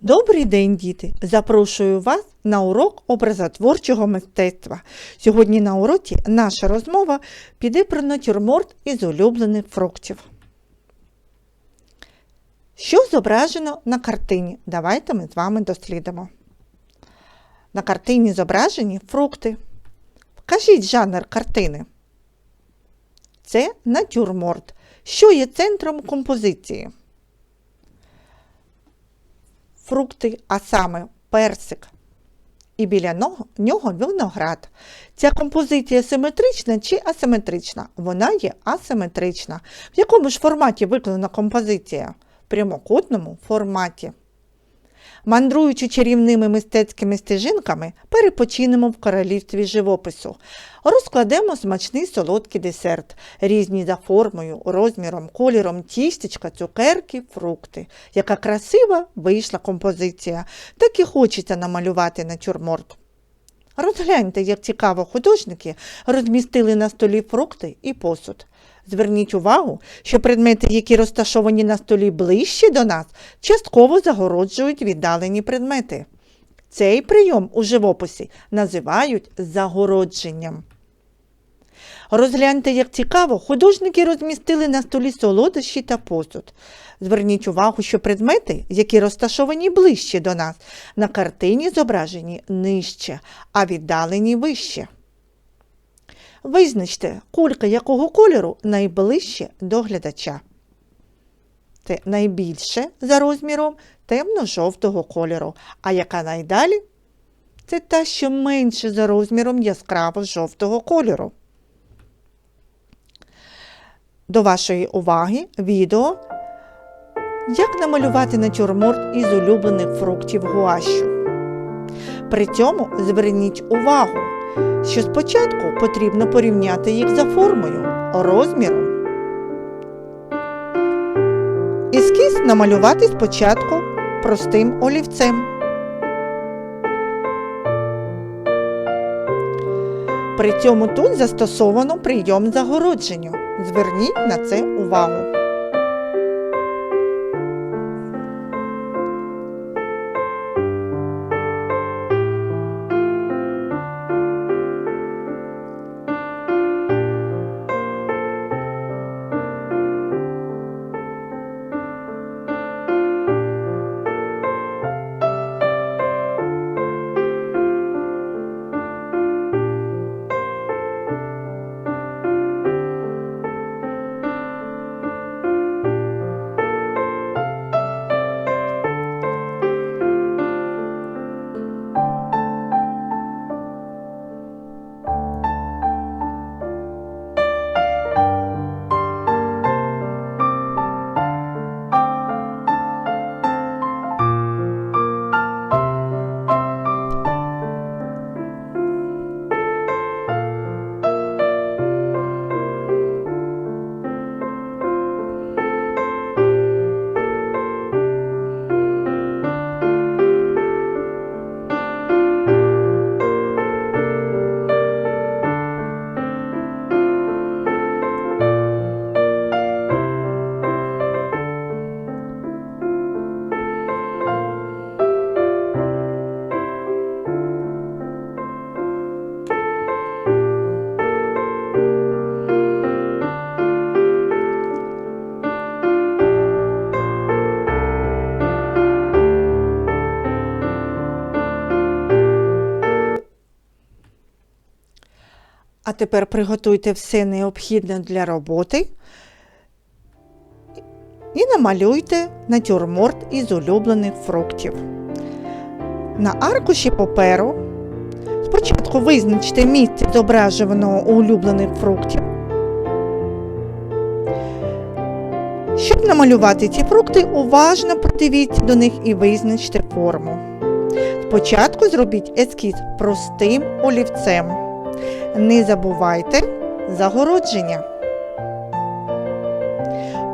Добрий день, діти! Запрошую вас на урок образотворчого мистецтва. Сьогодні на уроці наша розмова піде про натюрморт із улюблених фруктів. Що зображено на картині? Давайте ми з вами дослідимо. На картині зображені фрукти. Вкажіть жанр картини. Це натюрморт, що є центром композиції фрукти, а саме персик. І біля нього, виноград. Ця композиція симетрична чи асиметрична? Вона є асиметрична. В якому ж форматі виконана композиція? В прямокутному форматі. Мандруючи чарівними мистецькими стежинками, перепочинемо в королівстві живопису. Розкладемо смачний солодкий десерт, різні за формою, розміром, кольором, тістечка, цукерки, фрукти. Яка красива вийшла композиція, так і хочеться намалювати натюрморт. Розгляньте, як цікаво художники розмістили на столі фрукти і посуд. Зверніть увагу, що предмети, які розташовані на столі ближче до нас, частково загороджують віддалені предмети. Цей прийом у живописі називають загородженням. Розгляньте, як цікаво, художники розмістили на столі солодощі та посуд. Зверніть увагу, що предмети, які розташовані ближче до нас, на картині зображені нижче, а віддалені вище. Визначте, кулька якого кольору найближче до глядача. Це найбільше за розміром темно-жовтого кольору, а яка найдалі? Це та, що менше за розміром яскраво жовтого кольору. До вашої уваги відео, як намалювати натюрморт із улюблених фруктів гуащу. При цьому зверніть увагу, що спочатку потрібно порівняти їх за формою, розміром. Ескіз намалювати спочатку простим олівцем. При цьому тут застосовано прийом загородженню. Зверніть на це увагу. А тепер приготуйте все необхідне для роботи і намалюйте натюрморт із улюблених фруктів. На аркуші паперу спочатку визначте місце зображеного улюблених фруктів. Щоб намалювати ці фрукти, уважно подивіться до них і визначте форму. Спочатку зробіть ескіз простим олівцем. Не забувайте загородження.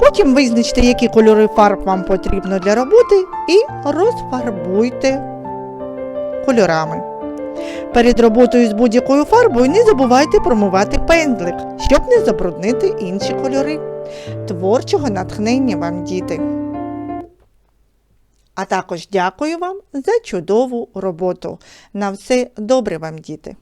Потім визначте, які кольори фарб вам потрібно для роботи, і розфарбуйте кольорами. Перед роботою з будь-якою фарбою не забувайте промивати пензлик, щоб не забруднити інші кольори. Творчого натхнення вам, діти! А також дякую вам за чудову роботу. На все добре вам, діти!